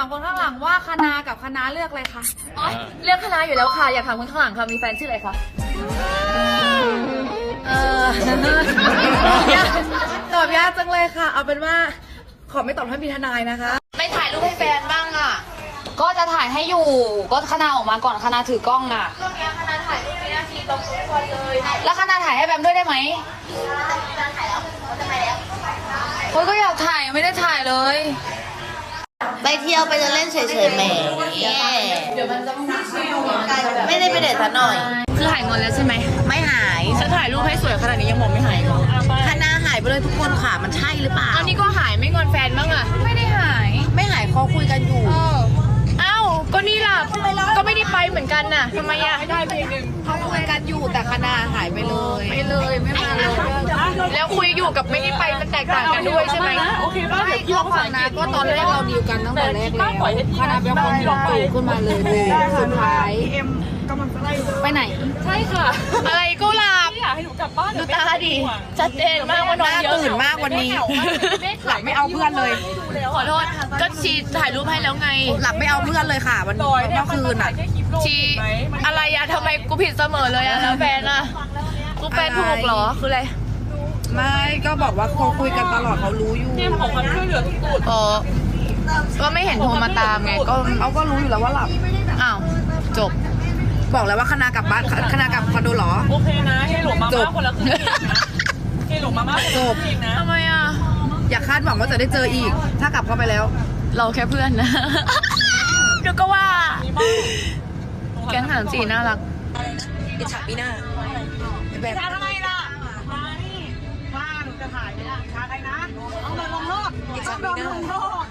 ามคนข้างหลังว่าคณะกับคณะเลือกอะไรคะอ๋อเลือกคณะอยู่แล้วค่ะ อยากถามคนข้างหลังค่ะ มีแฟนชื่ออะไรคะเออตอบยากจังเลยค่ะ เอาเป็นว่าขอไม่ตอบท่านพีทนายนะคะ ไม่ถ่ายรูปให้แฟนบ้างอะ ก็จะถ่ายให้อยู่ ก็คณะออกมาก่อนคณะถือกล้องอะช่วงนี้คณะถ่ายรูปวินาทีตรงทุกคนเลย แล้วคณะถ่ายให้แบมด้วยได้ไหมโอ้ยก็อยากถ่ายไม่ได้ถ่ายเลย ไปเที่ยวไปเดินเล่นเฉยๆแหมไม่ได้ไปเดทซะหน่อย คือหายงอนแล้วใช่ไหมไม่หายฉันถ่ายรูปให้สวยขนาดนี้ยังมองไม่หายเลยคณะหายไปเลยทุกคนค่ะมันใช่หรือเปล่า อันนี้ก็หายไม่งอนแฟนบ้างอะไม่ได้หายไม่หายเขาคุยกันอยู่เอ้าก็นี่ล่ะก็ไม่ได้ไปเหมือนกันน่ะทำไมอะเขาคุยกันอยู่แต่คณะหายไปเลยไม่เลยไม่มาเลย แล้วคุยอยู่กับไม่ได้ไปมันแตกต่างกันด้วยใช่ไหมโอเคป่ะเดี๋ยวพี่ลองภาษาอังกฤษก็ตอนแรกเราดีลกันตั้งแต่แรกแล้วปล่อยให้พี่คณะเป็นคนที่เราปลูกขึ้นมาเลยสุดท้ายเอ็มกำลังจะไล่เลยไปไหน ใช่ค่ะ อะไรก็หลับไม่อยากให้หนูกลับบ้านดูตาดิชัดเจนมากว่านอนเยอะตื่นมากวันนี้หลับไม่เอาเพื่อนเลย ขอโทษก็ชีถ่ายรูปให้แล้วไง หลับไม่เอาเพื่อนเลยค่ะ วันดอยเนี่ยเมื่อมันคืนถ่าอะยแค่คลิปลงชีไหมมันอะไรอะทำไมกูผิดเสมอเลยอะแล้วแฟนอะกูแฟนถูกเหรอคืออะไรไม่ ก็บอกว่าเขาคุยกันตลอดเขารู้อยู่ทีมของความช่วยเหลือทุกจุดอ๋อก็ไม่เห็นโทรมาตามไงก็เขาก็รู้อยู่แล้วว่าหลับ อ้าว จบ บอกแล้วว่าคณะกลับบ้านคณะกลับคอนโดเหรอ โอเคนะให้หลวงมาจม่าบคนละครึ่งเองนะให้หลวงมาม่าคนละครึ่งเองนะทำไมอะอย่าคาดหวังว่าจะได้เจออีก ถ้ากลับเข้าไปแล้ว เราแค่เพื่อนนะเดี๋ยวก็ว่า แก๊งสามสี่น่ารักอิจฉาปีหน้าแบบทำไมล่ะมานี่ว่าหนู จะถ่ายเนี่ยชาใครนะ เอาโดนลงโทษต้องโดนลงโทษ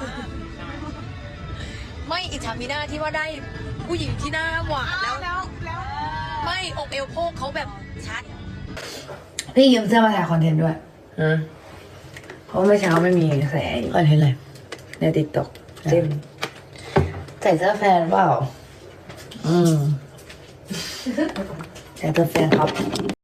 ไม่อิจฉามีหน้าที่ว่าได้ผู้หญิงที่หน้าหวานแล้วแล้วแล้วไม่อกเอวโพกเขาแบบชัด พี่ยืมเสื้อมาถ่ายคอนเทนต์ด้วยเพราะเมื่อเช้าไม่มีแสงคอนเทนต์อะไรในติ๊กต็อกจิ้มใส่เสื้อแฟนเปล่า อืมใส่เสื้อแฟนครับ